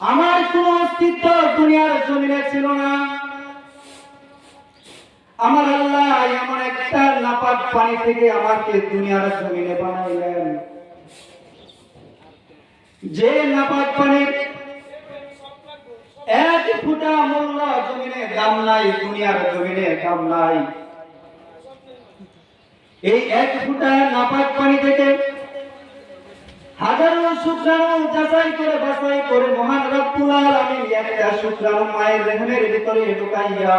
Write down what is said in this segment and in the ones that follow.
আমার কোন অস্তিত্ব দুনিয়ার জমিনে ছিল না। আমার আল্লাহ এমন একটা নাপাক পানি থেকে আমাকে দুনিয়ার জমিনে বানাইলেন। যে নাপাক পানির এক ফুটা মূল্য দাম নাই, দুনিয়ার জমিনে দাম নাই। এই এক ফুটা নাপাক পানি থেকে হাজারো শুক্রাণু যাচাই করে বাছাই করে মহান রব্বুল আলামিন একটা শুক্রাণু মায়ের রেহমের ভিতরে ঢুকাইয়া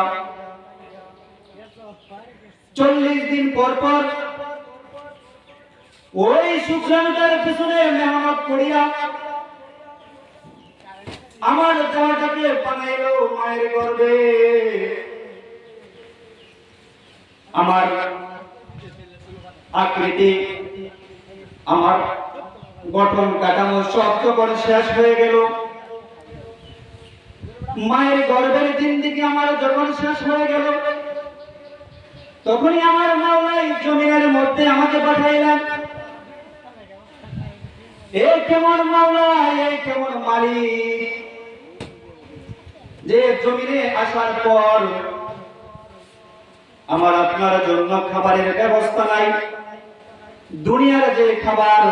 চল্লিশ দিন পর পর ওই শুক্রাণুটার পিছনে মেহনত করিয়া আমার দেহটাকে বানাইলো মায়ের গর্বে আমার আকৃতি, আমার গঠন কাঠামো সব যখন শেষ হয়ে গেল। মায়ের গর্ভের দিন থেকে আমার যখন শেষ হয়ে গেল, তখনই আমার মাওলাই জমিনের মধ্যে আমাকে পাঠাইলেন। এই কেমন মাওলা এই কেমন মালিক? যে জমিনে আসার পর আমার আপনার জন্য খাবারের ব্যবস্থা নাই। দুনিয়ার যে খাবার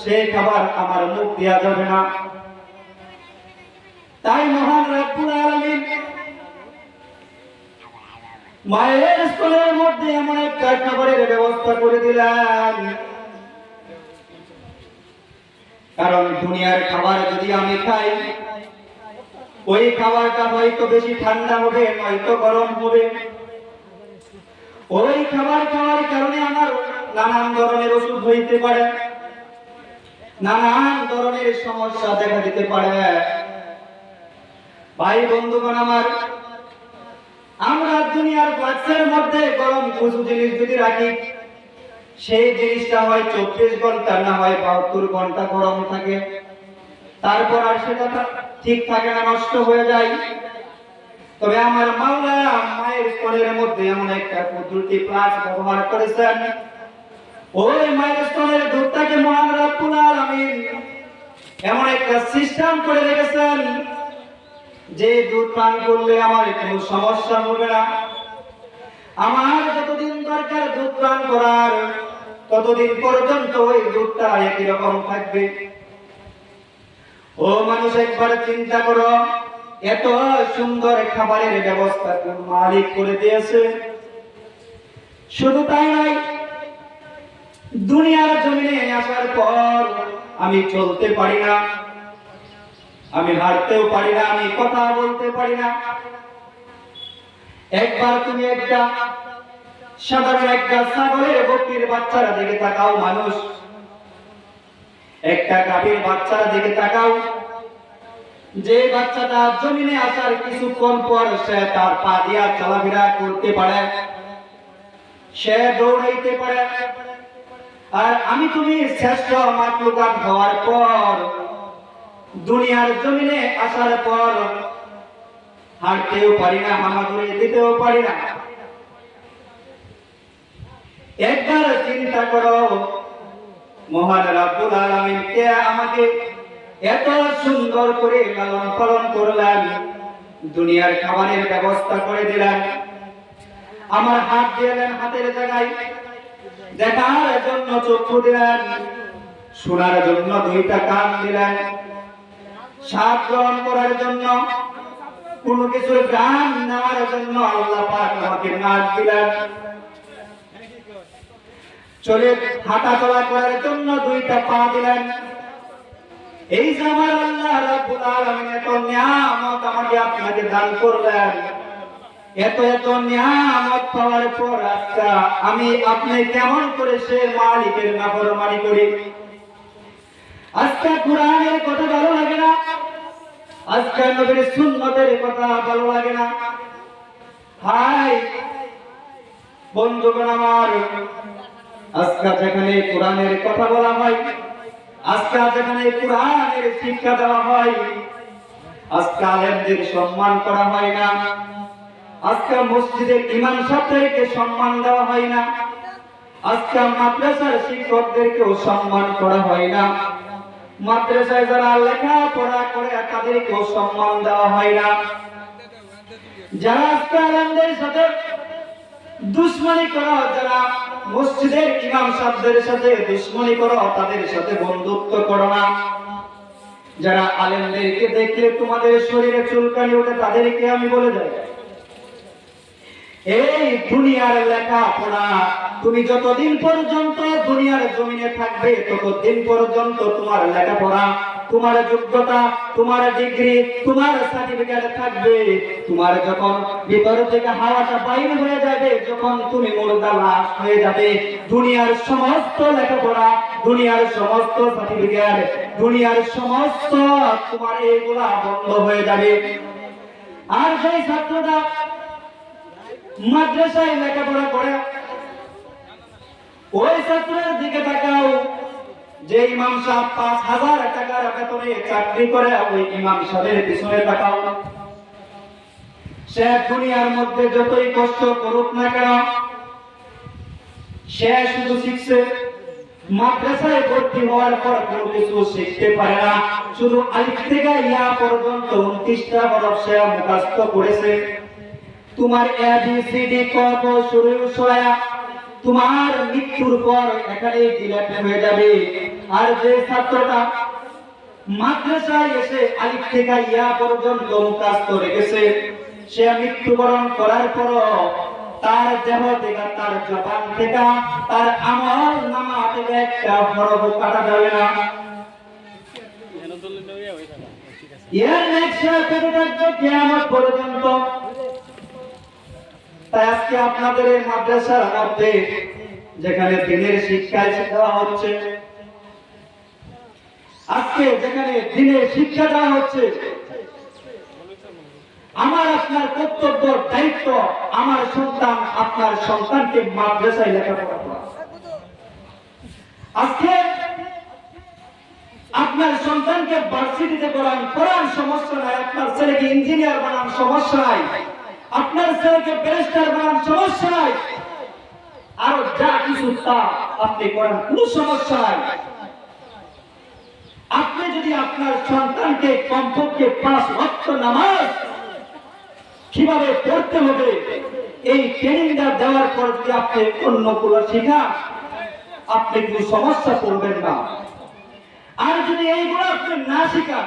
সেই খাবার আমার মুখ দেওয়া যাবে না। তাই মহান মায়ের স্থলের মধ্যে এমন একটা খাবারের ব্যবস্থা করে দিলাম কারণ দুনিয়ার খাবার যদি আমি খাই ওই খাবারটা হয়তো বেশি ঠান্ডা হবে হয়তো গরম হবে। ওই খাবার খাওয়ার কারণে আমার নানান ধরনের ওষুধ হইতে পারে, নানান ধরনের সমস্যা দেখা দিতে পারে। ভাই, বন্ধুগণ আমার, আমরা দুনিয়ার বাচ্চার মধ্যে গরম কিছু জিনিস যদি রাখি, সেই জিনিসটা হয় চব্বিশ ঘণ্টা না হয় বাহাত্তর ঘণ্টা গরম থাকে। তারপর আর সেটা ঠিক থাকে না, নষ্ট হয়ে যায়। তবে আমার মাওলা মায়ের স্তনের মধ্যে এমন একটা পদ্ধতি প্লাস ব্যবহার করেছেন। ওই মায়ের স্তনের দুধটাকে মহান রব্বুল আলামিন এমন একটা সিস্টেম করে রেখেছেন, যে দুধ পান করলে আমার কোনো সমস্যা হবে না। আমার যতদিন দরকার দুধ পান করার, ততদিন পর্যন্ত ওই দুধটা একই রকম থাকবে। ও মানুষ, একবার চিন্তা করো, এত সুন্দর খাবারের ব্যবস্থা মালিক করে দিয়েছে। শুধু তাই নয়, দুনিয়ার জমিনে আসার পর আমি চলতে পারি না, আমি হাঁটতেও পারি না, আমি কথা বলতে পারি না। একবার তুমি একটা সাধারণ একটা ছাগলের বকরির বাচ্চারা দিকে তাকাও মানুষ। একটা গাভীর বাচ্চারা দিকে তাকাও। যে বাচ্চাটা জমিনে আসার কিছুক্ষণ পর সে তার পা দিয়া চলাফেরা করতে পারে। সে দৌড়াইতে পারে। আর আমি তুমি শ্রেষ্ঠ মাতলুকাত হওয়ার পর, দুনিয়ার জমিনে আসার পর হাঁটতেও পারি না, হামাগুড়ি দিতেও পারি না। একবার চিন্তা করো মহান রাব্বুল আলামিন কে আমাকে এত সুন্দর করে লালন পালন করলেন, দুনিয়ার খাবারের ব্যবস্থা করে দিলেন, আমার হাত দিলেন হাতের জায়গায়, দেখার জন্য চক্ষু দিলেন, শোনার জন্য দুইটা কান দিলেন, স্বাদ গ্রহণ করার জন্য, কোনো কিছুর গান নেওয়ার জন্য আল্লাহ পাক আমাকে নাক দিলেন। চলে হাঁটা চলা করার জন্য দুইটা পা দিলেন। এই যে আমার আল্লাহ রাব্বুল আলামিন, এত নিয়ামত আমাকে আপনাকে দান করলেন। এত এত নিয়ামত পাওয়ার পর আজকে আমি আপনি কেমন করে সে মালিকের নাফরমানি করি? আজকে কোরআনের কথা ভালো লাগে না? আজকে নবীর সুন্নতের কথা ভালো লাগে না? হাই, বন্ধুগণ আমার আজকে যেখানে কোরআনের কথা বলা হয়, আজকে যেখানে কোরআনের শিক্ষা দেওয়া হয়, আজকে আলেমদের সম্মান করা হয় না। আজকে মসজিদের ইমাম সাহেবদেরকে সম্মান দেওয়া হয় না। আজকে মাদ্রাসার শিক্ষকদেরকেও সম্মান করা হয় না। মাদ্রাসায় যারা লেখাপড়া করে তাদেরকেও সম্মান দেওয়া হয় না। যারা আজকে আলেমদের সাথে দুশ্মনী করো, যারা মসজিদের ইমাম সাহেবদের সাথে দুশ্মনী করো, তাদের সাথে বন্ধুত্ব করো না। যারা আলেমদেরকে দেখলে তোমাদের শরীরে চুলকানি ওঠে, তাদেরকে আমি বলে যাই এই দুনিয়ার লেখাপড়া তুমি যতদিন পর্যন্ত দুনিয়ার জমিনে থাকবে, ততদিন পর্যন্ত তোমার লেখাপড়া, তোমার যোগ্যতা, তোমার ডিগ্রি তোমার সার্টিফিকেট থাকবে। তোমার যখন ভিতর থেকে হাওয়াটা বাইরে হয়ে যাবে, যখন তুমি মুর্দা লাশ হয়ে যাবে, দুনিয়ার সমস্ত লেখাপড়া, দুনিয়ার সমস্ত সার্টিফিকেট দুনিয়ার সমস্ত তোমার এইগুলা বন্ধ হয়ে যাবে। আর সেই ছাত্রটা মাদ্রাসায় লেখাপড়া করে ওই ছাত্রের দিকে তাকাও, যে ইমাম সাহেব পাঁচ হাজার টাকার বেতনে চাকরি করে, ওই ইমাম সাহেবের পিছনে তাকাও। সে দুনিয়ার মধ্যে যতই কষ্ট করুক না কেন, সে শুধু শিখছে, মাদ্রাসায় ভর্তি হওয়ার পর কোনো কিছু শিখতে পারে না। শুধু আলিফ থেকে ইয়া পর্যন্ত উনত্রিশটা হরফ সে মুখস্থ করেছে। তোমার এ বি সি ডি ক শুরু সয়া তোমার মৃত্যুর পর এখানে ডিলেট হয়ে যাবে। আর যে ছাত্রটা মাদ্রাসায় এসে আলিফ থেকে ইয়া পর্যন্ত মুখস্থ রেখেছে সে মৃত্যুবরণ করার পর তার দেহ থেকে তার জবান থেকে তার আমল নামা থেকে একটা হরফ কাটা যাবে না। এর নেক্সট পেতে থাকবে কিয়ামত পর্যন্ত। তাই আজকে আপনাদের এই মাদ্রাসার মধ্যে যেখানে দিনের শিক্ষা দেওয়া হচ্ছে। আজকে যেখানে দিনের শিক্ষা দেওয়া হচ্ছে, আমার আপনার কর্তব্য, দায়িত্ব, আমার সন্তান, আপনার সন্তানকে মাদ্রাসায় লেখাপড়া করা আজকে আপনার সন্তানকে ভার্সিটিতে পড়ান পড়ান সমস্যা নাই, আপনার ছেলেকে ইঞ্জিনিয়ার বানান সমস্যা নাই। আপনার ছেলেকে ব্যারিস্টার বানান সমস্যা নাই আরও যা কিছু তা আপনি করেন, কোনো সমস্যা নাই। আপনি যদি আপনার সন্তানকে কমপক্ষে পাঁচ ওয়াক্ত নামাজ কীভাবে পড়তে হবে, এই ট্রেনিংটা দেওয়ার পর যদি আপনি অন্য কোনো শেখান আপনি কোনো সমস্যা করবেন না। আর যদি এইগুলো আপনি না শেখান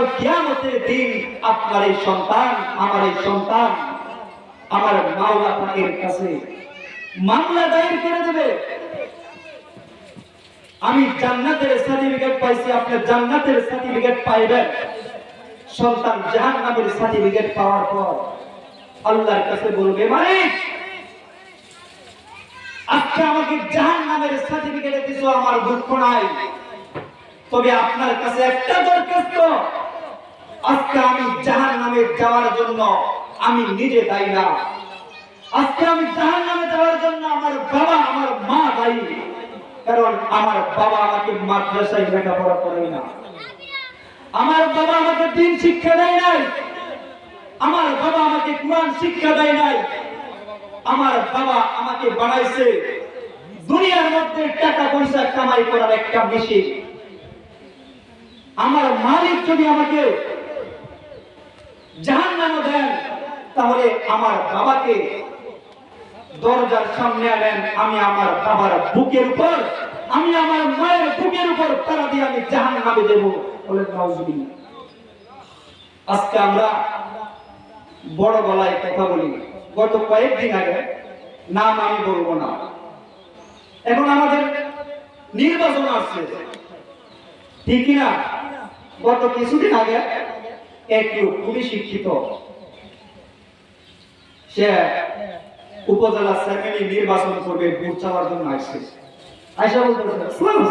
কাল কিয়ামতের দিন আপনার এই সন্তান, আমার এই সন্তান, আমার মাওলা পাকের কাছে মামলা দায়ের করে দেবে। আমি জান্নাতের সার্টিফিকেট পাইছি, আপনি জান্নাতের সার্টিফিকেট পাইবেন। সন্তান জাহান্নামের সার্টিফিকেট পাওয়ার পর আল্লাহর কাছে বলবে, মালিক, আজকে আমাকে জাহান্নামের সার্টিফিকেট দিছো, আমার দুঃখ নাই। তবে আপনার কাছে একটা দরখাস্ত আজকে আমি জাহান নামে যাওয়ার জন্য আমি নিজে দায়ী না। আজকে আমি জাহান নামে যাওয়ার জন্য আমার বাবা, আমার মা দায়ী। কারণ আমার বাবা আমাকে মাদ্রাসায় লেখাপড়া করে না। আমার বাবা আমাকে দিন শিক্ষা দেয় নাই। আমার বাবা আমাকে কোরআন শিক্ষা দেয় নাই। আমার বাবা আমাকে বানাইছে। দুনিয়ার মধ্যে টাকা পয়সা কামাই করার একটা মেশিন। আমার মালিক যদি আমাকে জাহান নাম দেন, তাহলে আমার বাবাকে দরজার সামনে আনেন, আমি আমার বাবার বুকের উপর, আমি আমার মায়ের বুকের উপর তারা দিয়ে আমি জাহান নামে দেব বলে আজকে আমরা বড় গলায় কথা বলি। গত কয়েকদিন আগে নাম আমি বলব না। এখন আমাদের নির্বাচন আসছে। ঠিক না গত কিছুদিন আগে খুবই শিক্ষিত। সে উপজেলা সেকেন্ডে নির্বাচন করবে, ভোট চাওয়ার জন্য আসছে। বলতেছে শুনুন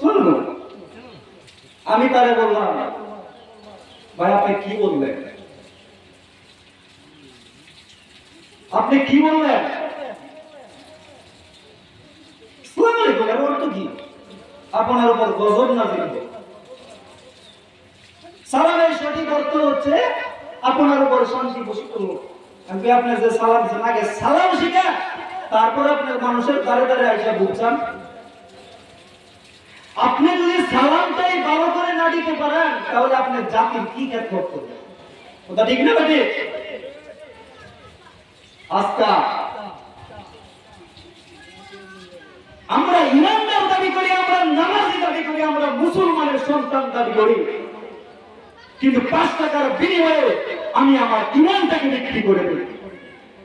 শুনুন আমি তারে বললাম, ভাই, আপনি কি বললেন? আপনি কি বললেন? সালাম অর্থ কি? আপনার উপর গজব না দিল অর্থ হচ্ছে আপনার উপর শান্তি বসিত হোক আমি আপনার যে সালাম দিচ্ছেন আগে সালাম শিখা তারপর আপনার মানুষের দ্বারে দ্বারে আইসা বুঝছেন আপনি যদি সালামটাই ভালো করে না দিতে পারেন, তাহলে আপনার জাতির কি ক্ষেত্র করতে ওটা ঠিক না বেটি আস্তা আমরা ইমানদার দাবি করি, আমরা নামাজি দাবি করি, আমরা মুসলমানের সন্তান দাবি করি। কিন্তু পাঁচ টাকার বিনিময়ে আমি আমার ইমানটাকে বিক্রি করে দিই।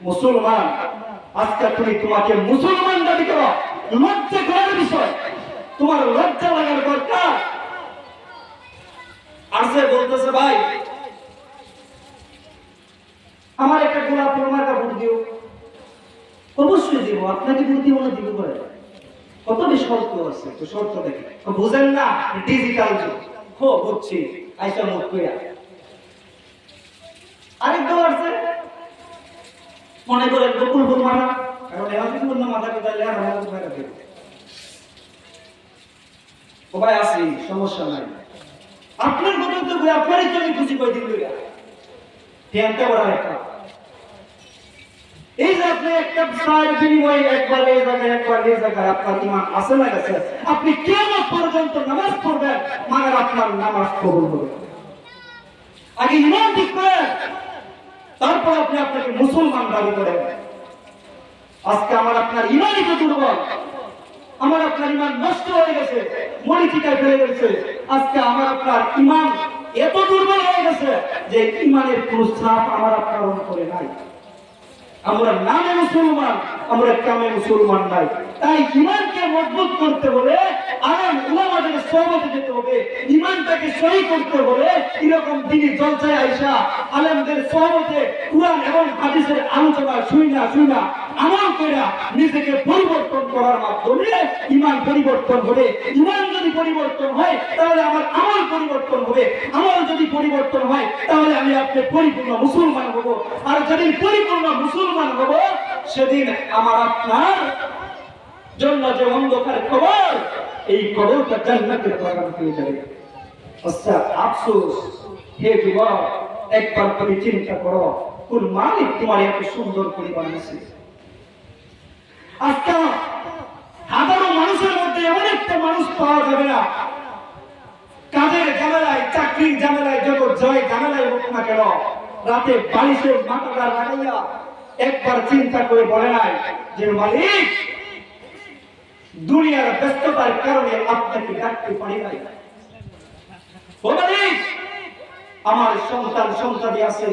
মুসলমান, আজকে তুমি তোমাকে মুসলমান দাবি করো, লজ্জা করার বিষয়। তোমার লজ্জা লাগার দরকার। আসে বলতেছে, ভাই, আমার একটা গোলাপ মার্কা ভোট দিও। অবশ্যই দিব, আপনাকে ভোট দিব না, দিব করে। কত বেশি শর্ত আছে তো শর্ত দেখে বুঝেন না, ডিজিটাল যুগ। হো বুঝছি। আইসা মুখ কইরা। আরেক দল আছে। মনে করেন গোকুল মারা কারণ এমন কিছু বললাম মাথা কথা লেয়া মাথা কথা দেব। ও ভাই, আসি, সমস্যা নাই। আপনার কথা তো আপনারই তো আমি খুশি করে দিন ধ্যানটা বড় একটা। যে আপনি কেমন পর্যন্ত নামাজ পড়বেন? আপনার নামাজ কবুল আগে ইমান তারপর আপনি আপনাকে মুসলমান দাবি করেন। আজকে আমার আপনার ইমানই তো দুর্বল। আমার আপনার ইমান নষ্ট হয়ে গেছে মরিচিকায় ফেলে গেছে। আজকে আমার আপনার ইমান এত দুর্বল হয়ে গেছে যে ইমানের কোন ছাপ আমার আপনার অন্তরে নাই। আমরা নামে মুসলমান, আমরা কামে মুসলমান নাই। তাই ইমানকে মজবুত করতে হলে আরাম সহমতে যেতে হবে। ইমানটাকে সহি করতে হলে এরকম তিনি জলসায় আইসা আলেমদের সহমতে কোরআন এবং হাদিসের আলোচনা শুই না শুই না। আমল কইরা নিজেকে পরিবর্তন করার মাধ্যমে ইমান পরিবর্তন হবে, ইমান যদি পরিবর্তন হয়, তাহলে আমার আমল পরিবর্তন হবে। আমল যদি পরিবর্তন হয়, তাহলে আমি আপনি পরিপূর্ণ মুসলমান হব। আর যেদিন পরিপূর্ণ মুসলমান হব, সেদিন আমার আপনার জন্য যে অন্ধকার খবর এই খবরটা জান্নাতের বাগান হয়ে যাবে। আচ্ছা আফসোস, হে যুবক, একবার তুমি চিন্তা করো, কোন মালিক তোমার এত সুন্দর করে বানিয়েছে আজকে হাজারো মানুষের মধ্যে এমন একটা মানুষ পাওয়া যাবে না। কাজের ঝামেলায়, চাকরির ঝামেলায় যত জয় ঝামেলায় হোক না কেন, রাতে বালিশের মাথাটা লাগাইয়া একবার চিন্তা করে বলে নাই যে, মালিক, দুনিয়ার ব্যস্ততার কারণে আপনাকে ডাকতে পারি নাই। ও মালিক, আমার সন্তান সন্তানি আছে।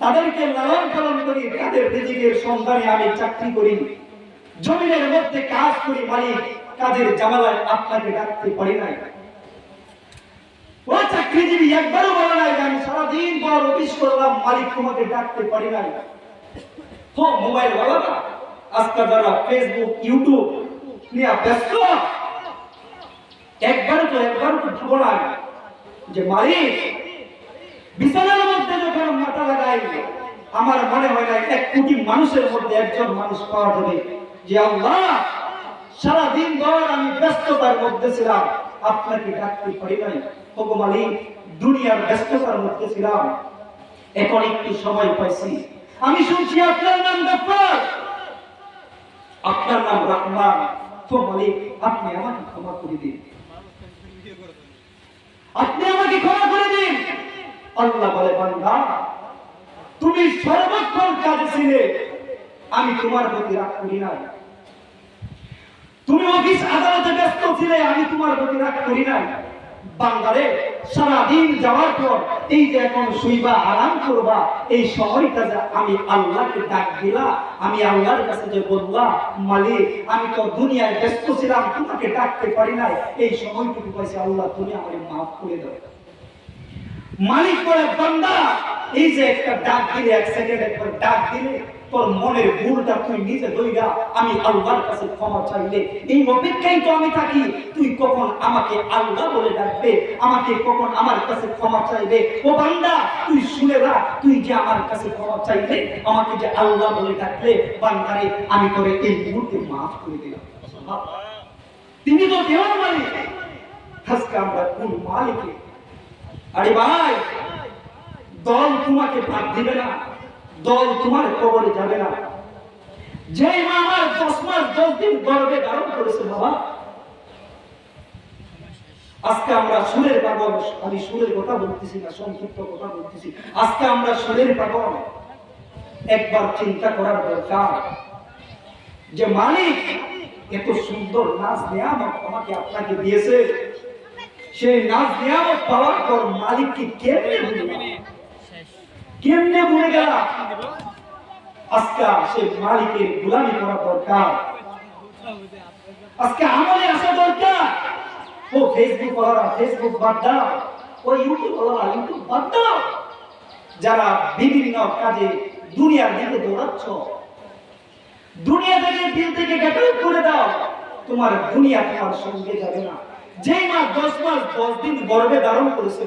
তাদেরকে লালন পালন করি, তাদের রিজিকের সন্ধানে আমি চাকরি করি। জমিনের মধ্যে কাজ করি মালিক, কাজের জামালায় আপনাকে ডাকতে পারি নাই। মোবাইল ইউটিউব নিয়ে একবার একবার যে মালিক, বিছানার লাগাই আমার মনে হয় না, এক কোটি মানুষের মধ্যে একজন মানুষ পাওয়া যাবে। যে আল্লাহ সারা দিন ভর আমি ব্যস্ততার মধ্যে ছিলাম, আপনাকে ডাকতে পারি নাই। মালিক, দুনিয়ার ব্যস্ততার মধ্যে ছিলাম। এখন একটু সময় পাইছি। আমি শুনছি আপনার নাম গফর আপনার নাম রহমান। তো মালিক, আপনি আমাকে ক্ষমা করে দিন। আপনি আমাকে ক্ষমা করে দিন। আল্লাহ বলে, বান্দা তুমি সর্বক্ষণ কাজে ছিলে। আমি তোমার প্রতি রাগ করি নাই। তুমি অফিস আদালতে ব্যস্ত ছিলে, আমি তোমার প্রতি রাগ করি নাই। বান্দারে সারাদিন যাওয়ার পর এই যে এখন শুইবা, আরাম করবা, এই সময়টা যে আমি আল্লাহকে ডাক দিলা, আমি আল্লাহর কাছে যে বললাম মালিক, আমি তো দুনিয়ায় ব্যস্ত ছিলাম, তোমাকে ডাকতে পারি নাই। এই সময়টুকু পাইছি আল্লাহ, তুমি আমাকে মাফ করে দাও। মালিক বলে, বান্দা এই যে একটা ডাক দিলে, এক ডাক দিলে, তোর মনের ভুলটা তুই নিজে দইগা আমি আল্লাহর কাছে ক্ষমা চাইলে। এই অপেক্ষায় তো আমি থাকি, তুই কখন আমাকে আল্লাহ বলে ডাকবে, আমাকে কখন আমার কাছে ক্ষমা চাইবে? ও বান্দা, তুই শুনে রাখ, তুই যে আমার কাছে ক্ষমা চাইলে, আমাকে যে আল্লাহ বলে ডাকলে, বান্দারে, আমি তোরে এই মুহূর্তে মাফ করে দিলাম। তিনি তো দেওয়ার মালিক। আজকে আমরা কোন আরে ভাই দল তোমাকে ভাগ দিবে না, দল তোমার কবরে যাবে না। যেই মা আমার দশ মাস দশ দিন গর্বে ধারণ করেছে বাবা, আজকে আমরা সুরের পাগল, আমি সুরের কথা বলতেছি না, সংক্ষিপ্ত কথা বলতেছি। আজকে আমরা সুরের পাগল, একবার চিন্তা করার দরকার। যে মালিক এত সুন্দর নাচ নিয়ামত আমাকে আপনাকে দিয়েছে, সেই নাচ নিয়ামত পাওয়ার পর মালিককে কেমনে ভুলে গেলাম? কেমনে ভুলে গেলাম? আজকে সেই মালিকের গোলামি করা দরকার। আজকে আমলে আসা দরকার। ও ফেসবুক ওয়ালা ফেসবুক বাদ দাও। ও ইউটিউব ওয়ালা ইউটিউব বাদ দাও। যারা বিভিন্ন কাজে দুনিয়ার দিকে দৌড়াচ্ছ, দুনিয়া থেকে দিল থেকে গেট করে দাও। তোমার দুনিয়া তোমার সঙ্গে যাবে না। যেই মা দশ মাস, দশ দিন গর্ভে ধারণ করেছে